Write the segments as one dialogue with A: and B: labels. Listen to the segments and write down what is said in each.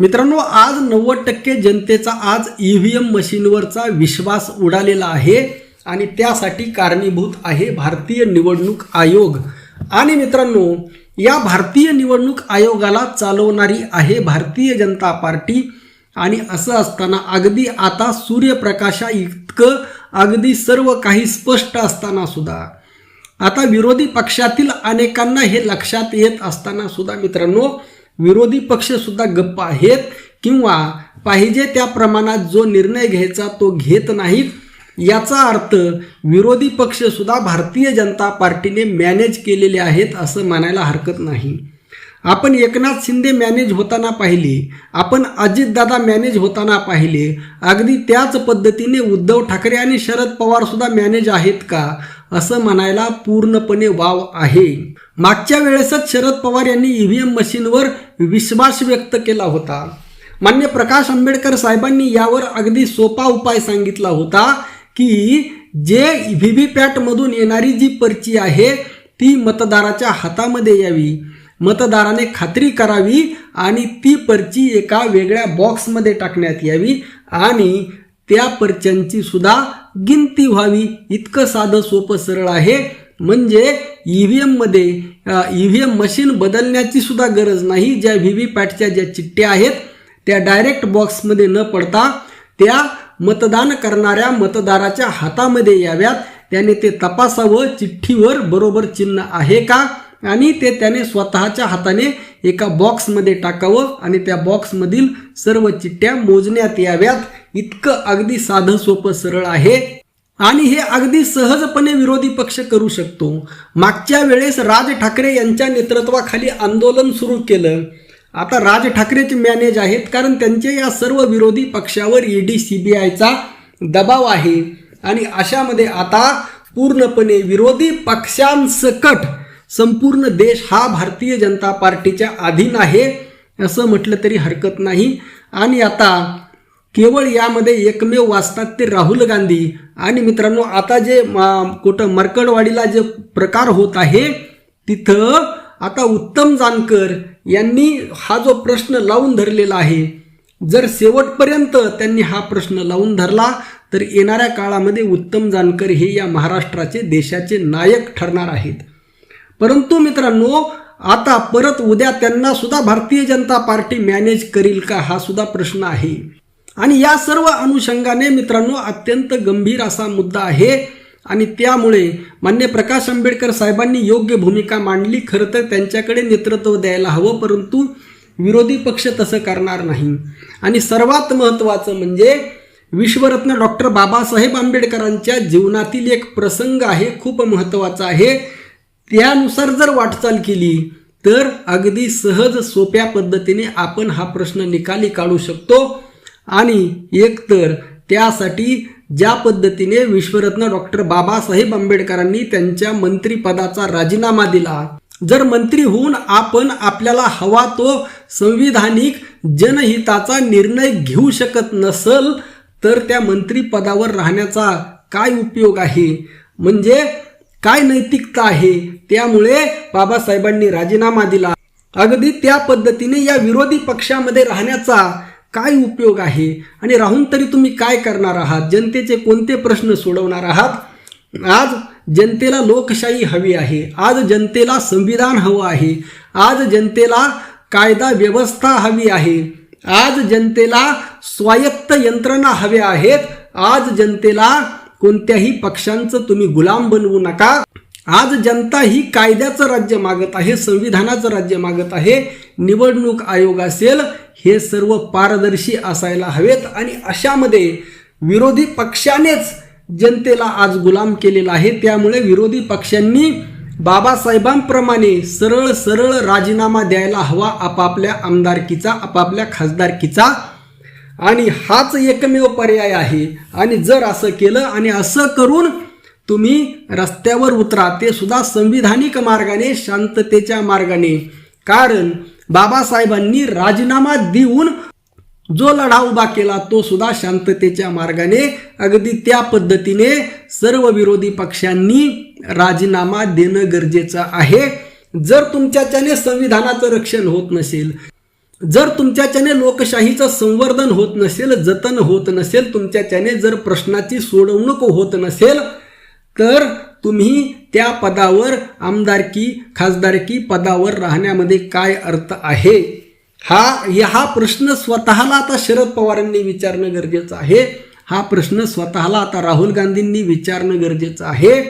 A: मित्रांनो आज नव्वद टक्के जनतेचा आज ई व्ही एम मशीनवरचा विश्वास उडालेला आहे आणि त्यासाठी कारणीभूत आहे भारतीय निवडणूक आयोग. आणि मित्रांनो या भारतीय निवडणूक आयोगाला चालवणारी आहे भारतीय जनता पार्टी. आणि असं असताना अगदी आता सूर्यप्रकाशा इतकं अगदी सर्व काही स्पष्ट असताना सुद्धा. आता विरोधी पक्षातील अनेकांना हे लक्षात येत असताना सुद्धा मित्रांनो विरोधी पक्ष सुद्धा गप्प आहेत किंवा पाहिजे त्या प्रमाणात जो निर्णय घ्यायचा तो घेत नाहीत याचा अर्थ विरोधी पक्ष सुद्धा भारतीय जनता पार्टीने मॅनेज केलेले आहेत असं म्हणायला हरकत नाही. आपण एकनाथ शिंदे मॅनेज होताना पाहिले आपण अजितदादा मॅनेज होताना पाहिले अगदी त्याच पद्धतीने उद्धव ठाकरे आणि शरद पवारसुद्धा मॅनेज आहेत का असं म्हणायला पूर्णपणे वाव आहे. मागच्या वेळेसच शरद पवार यांनी इ व्ही एम मशीनवर विश्वास व्यक्त केला होता. मान्य प्रकाश आंबेडकर साहेबांनी यावर अगदी सोपा उपाय सांगितला होता की जे व्ही व्ही पॅटमधून येणारी जी पर्ची आहे ती मतदाराच्या हातामध्ये यावी. मतदाराने खात्री करावी आणि ती पर्ची एका वेगळ्या बॉक्समध्ये टाकण्यात यावी आणि त्या पर्च्यांची सुद्धा गिनती व्हावी. इतकं साधं सोपं सरळ आहे. म्हणजे ई व्ही एममध्ये ई व्ही एम मशीन बदलण्याची सुद्धा गरज नाही. ज्या व्ही व्ही पॅटच्या ज्या चिठ्ठ्या आहेत त्या डायरेक्ट बॉक्समध्ये न पडता त्या मतदान करणाऱ्या मतदाराच्या हातामध्ये याव्यात. त्याने ते तपासावं चिठ्ठीवर बरोबर चिन्ह आहे का? आणि ते त्याने स्वतःच्या हाताने एका बॉक्समध्ये टाकावं आणि त्या बॉक्समधील सर्व चिठ्ठ्या मोजण्यात याव्यात. इतकं अगदी साधं सोपं सरळ आहे. आणि हे अगदी सहजपणे विरोधी पक्ष करू शकतो. मागच्या वेळेस राज ठाकरे यांच्या नेतृत्वाखाली आंदोलन सुरू केलं. आता राज ठाकरेचे मॅनेज आहेत कारण त्यांचे या सर्व विरोधी पक्षावर ईडी आयचा दबाव आहे. आणि अशामध्ये आता पूर्णपणे विरोधी पक्षांसकट संपूर्ण देश हा भारतीय जनता पार्टीच्या अधीन आहे असं म्हटलं तरी हरकत नाही. आणि आता केवळ यामध्ये एकमेव वाचतात ते राहुल गांधी. आणि मित्रांनो आता जे म- कुठं मरकडवाडीला जे प्रकार होत आहे तिथं आता उत्तम जानकर यांनी हा जो प्रश्न लावून धरलेला आहे जर शेवटपर्यंत त्यांनी हा प्रश्न लावून धरला तर येणाऱ्या काळामध्ये उत्तम जानकर हे या महाराष्ट्राचे देशाचे नायक ठरणार आहेत. परंतु मित्रांनो आता परत उद्या त्यांना सुद्धा भारतीय जनता पार्टी मॅनेज करील का हा सुद्धा प्रश्न आहे. आणि या सर्व अनुषंगाने मित्रांनो अत्यंत गंभीर असा मुद्दा आहे. आणि त्यामुळे मान्य प्रकाश आंबेडकर साहेबांनी योग्य भूमिका मांडली. खरं तर त्यांच्याकडे नेतृत्व द्यायला हवं परंतु विरोधी पक्ष तसं करणार नाही. आणि सर्वात महत्त्वाचं म्हणजे विश्वरत्न डॉक्टर बाबासाहेब आंबेडकरांच्या जीवनातील एक प्रसंग आहे खूप महत्त्वाचा आहे. त्यानुसार जर वाटचाल केली तर अगदी सहज सोप्या पद्धतीने आपण हा प्रश्न निकाली काढू शकतो. आणि एकतर त्यासाठी ज्या पद्धतीने विश्वरत्न डॉक्टर बाबासाहेब आंबेडकरांनी त्यांच्या मंत्रिपदाचा राजीनामा दिला जर मंत्री होऊन आपण आपल्याला हवा तो संविधानिक जनहिताचा निर्णय घेऊ शकत नसल तर त्या मंत्रिपदावर राहण्याचा काय उपयोग आहे? म्हणजे काय नैतिकता आहे? त्यामुळे बाबासाहेबांनी राजीनामा दिला. अगदी त्या पद्धतीने या विरोधी पक्षामध्ये राहण्याचा काय उपयोग आहे? आणि राहून तरी तुम्ही काय करणार आहात? जनतेचे कोणते प्रश्न सोडवणार आहात? आज जनतेला लोकशाही हवी आहे. आज जनतेला संविधान हवं आहे. आज जनतेला कायदा व्यवस्था हवी आहे. आज जनतेला स्वायत्त यंत्रणा हव्या आहेत. आज जनतेला कोणत्याही पक्षांचं तुम्ही गुलाम बनवू नका. आज जनता ही कायद्याचं राज्य मागत आहे संविधानाचं राज्य मागत आहे. निवडणूक आयोग असेल हे सर्व पारदर्शी असायला हवेत आणि अशामध्ये विरोधी पक्षानेच जनतेला आज गुलाम केलेला आहे. त्यामुळे विरोधी पक्षांनी बाबासाहेबांप्रमाणे सरळ सरळ राजीनामा द्यायला हवा आपापल्या आमदारकीचा आपापल्या खासदारकीचा. आणि हाच एकमेव पर्याय आहे. आणि जर असं केलं आणि असं करून तुम्ही रस्त्यावर उतरा ते सुद्धा संविधानिक मार्गाने शांततेच्या मार्गाने. कारण बाबासाहेबांनी राजीनामा देऊन जो लढा उभा केला तो सुद्धा शांततेच्या मार्गाने. अगदी त्या पद्धतीने सर्व विरोधी पक्षांनी राजीनामा देणं गरजेचं आहे. जर तुमच्याच्याने संविधानाचं रक्षण होत नसेल जर तुमच्याच्याने लोकशाहीचं संवर्धन होत नसेल जतन होत नसेल तुमच्याच्याने जर प्रश्नाची सोडवणूक होत नसेल तर तुम्ही त्या पदावर आमदारकी खासदारकी पदावर राहण्यामध्ये काय अर्थ आहे? हा या- हा प्रश्न स्वतःला आता शरद पवारांनी विचारणं गरजेचं आहे. हा प्रश्न स्वतःला आता राहुल गांधींनी विचारणं गरजेचं आहे.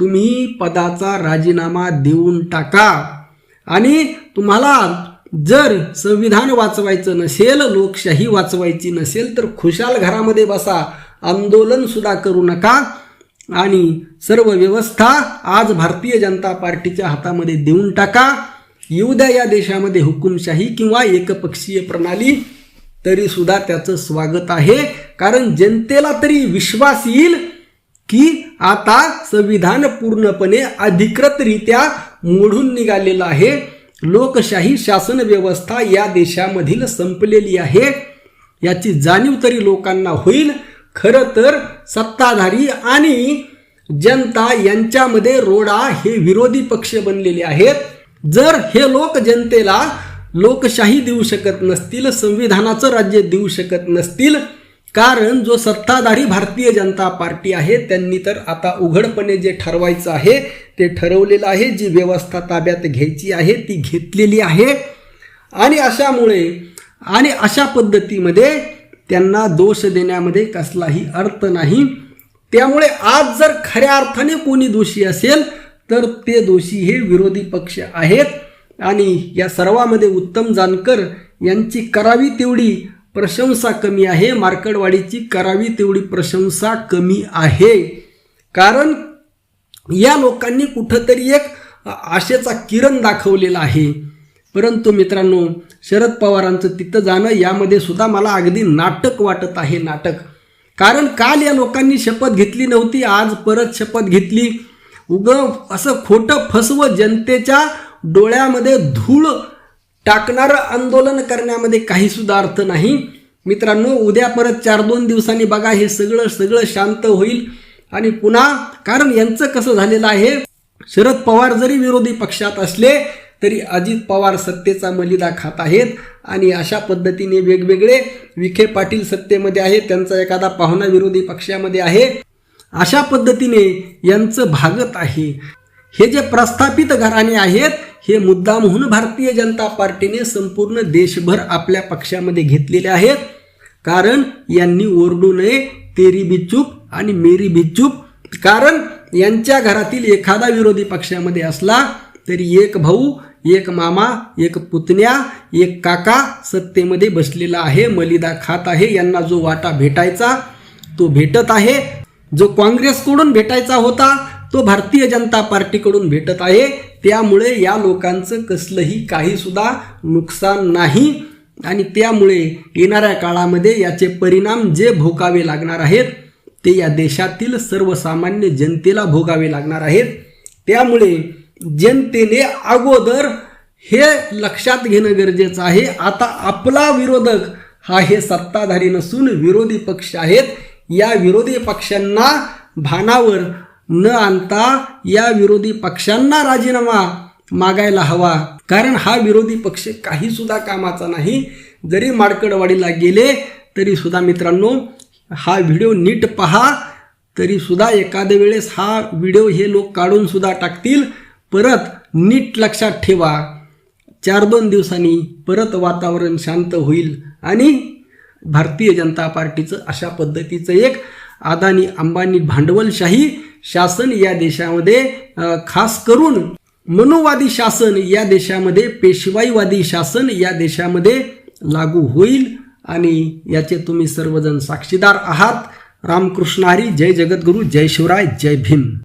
A: तुम्ही पदाचा राजीनामा देऊन टाका. आणि तुम्हाला जर संविधान वाचवायचं नसेल लोकशाही वाचवायची नसेल तर खुशाल घरामध्ये बसा. आंदोलनसुद्धा करू नका. आणि सर्व व्यवस्था आज भारतीय जनता पार्टीच्या हातामध्ये देऊन टाका. येऊ द्या या देशामध्ये हुकुमशाही किंवा एकपक्षीय प्रणाली तरी सुद्धा त्याचं स्वागत आहे. कारण जनतेला तरी विश्वास येईल की आता संविधान पूर्णपणे अधिकृतरित्या मोडून निघालेलं आहे. लोकशाही शासन व्यवस्था या देशामधील संपलेली आहे. याची जाणीव तरी लोकांना होईल. खरं तर सत्ताधारी आणि जनता यांच्यामध्ये रोडा हे विरोधी पक्ष बनलेले आहेत. जर हे लोक जनतेला लोकशाही देऊ शकत नसतील संविधानाचं राज्य देऊ शकत नसतील कारण जो सत्ताधारी भारतीय जनता पार्टी आहे त्यांनी तर आता उघडपणे जे ठरवायचं आहे ते ठरवलेलं आहे जी व्यवस्था ताब्यात घ्यायची आहे ती घेतलेली आहे. आणि अशामुळे आणि अशा पद्धतीमध्ये त्यांना दोष देण्यामध्ये कसलाही अर्थ नाही. त्यामुळे आज जर खऱ्या अर्थाने कोणी दोषी असेल तर ते दोषी हे विरोधी पक्ष आहेत. आणि या सर्वामध्ये उत्तम जानकर यांची करावी तेवढी प्रशंसा कमी आहे. मार्कडवाडीची करावी तेवढी प्रशंसा कमी आहे. कारण या लोकांनी कुठंतरी एक आशेचा किरण दाखवलेला आहे. परंतु मित्रांनो शरद पवारांचं तिथं जाणं यामध्ये सुद्धा मला अगदी नाटक वाटत आहे नाटक. कारण काल या लोकांनी शपथ घेतली नव्हती आज परत शपथ घेतली. उग असं खोटं फसवं जनतेच्या डोळ्यामध्ये धूळ टाकणारं आंदोलन करण्यामध्ये काही सुद्धा अर्थ नाही. मित्रांनो उद्या परत चार दोन दिवसांनी बघा हे सगळं सगळं शांत होईल. आणि पुन्हा कारण यांचं कसं झालेलं आहे शरद पवार जरी विरोधी पक्षात असले तरी अजित पवार सत्तेचा मलिदा खात आहेत आणि अशा पद्धतीने वेगवेगळे विखे पाटील सत्तेमध्ये आहेत त्यांचा एखादा पाहुणा विरोधी पक्षामध्ये आहे. अशा पद्धतीने यांचं भागत आहे. हे जे प्रस्थापित घराणे आहेत हे मुद्दामहून भारतीय जनता पार्टीने संपूर्ण देशभर आपल्या पक्षामध्ये घेतलेले आहेत. कारण यांनी ओरडू नये तेरी बी आणि मेरी बी कारण यांच्या घरातील एखादा विरोधी पक्षामध्ये असला तरी एक भाऊ एक मामा एक पुतण्या एक काका सत्तेमध्ये बसलेला आहे मलिदा खात आहे यांना जो वाटा भेटायचा तो भेटत आहे. जो काँग्रेसकडून भेटायचा होता तो भारतीय जनता पार्टीकडून भेटत आहे. त्यामुळे या लोकांचं कसलंही काहीसुद्धा नुकसान नाही. आणि त्यामुळे येणाऱ्या काळामध्ये याचे परिणाम जे भोगावे लागणार आहेत ते या देशातील सर्वसामान्य जनतेला भोगावे लागणार आहेत. त्यामुळे जनतेने अगोदर हे लक्षात घेणं गरजेचं आहे. आता आपला विरोधक हा हे सत्ताधारी नसून विरोधी पक्ष आहेत. या विरोधी पक्षांना भानावर न आणता या विरोधी पक्षांना राजीनामा मागायला हवा. कारण हा विरोधी पक्ष काही सुद्धा कामाचा नाही. जरी माडकडवाडीला गेले तरी सुद्धा मित्रांनो हा व्हिडिओ नीट पहा. तरी सुद्धा एखाद्या वेळेस हा व्हिडिओ हे लोक काढून सुद्धा टाकतील. परत नीट लक्षात ठेवा. चार दोन दिवसांनी परत वातावरण शांत होईल आणि भारतीय जनता पार्टीचं अशा पद्धतीचं एक अदानी अंबानी भांडवलशाही शासन या देशामध्ये खास करून मनोवादी शासन या देशामध्ये पेशवाईवादी शासन या देशामध्ये लागू होईल आणि याचे तुम्ही सर्वजण साक्षीदार आहात. रामकृष्ण हरी जय जगद्गुरू जय शिवराय जय भीम.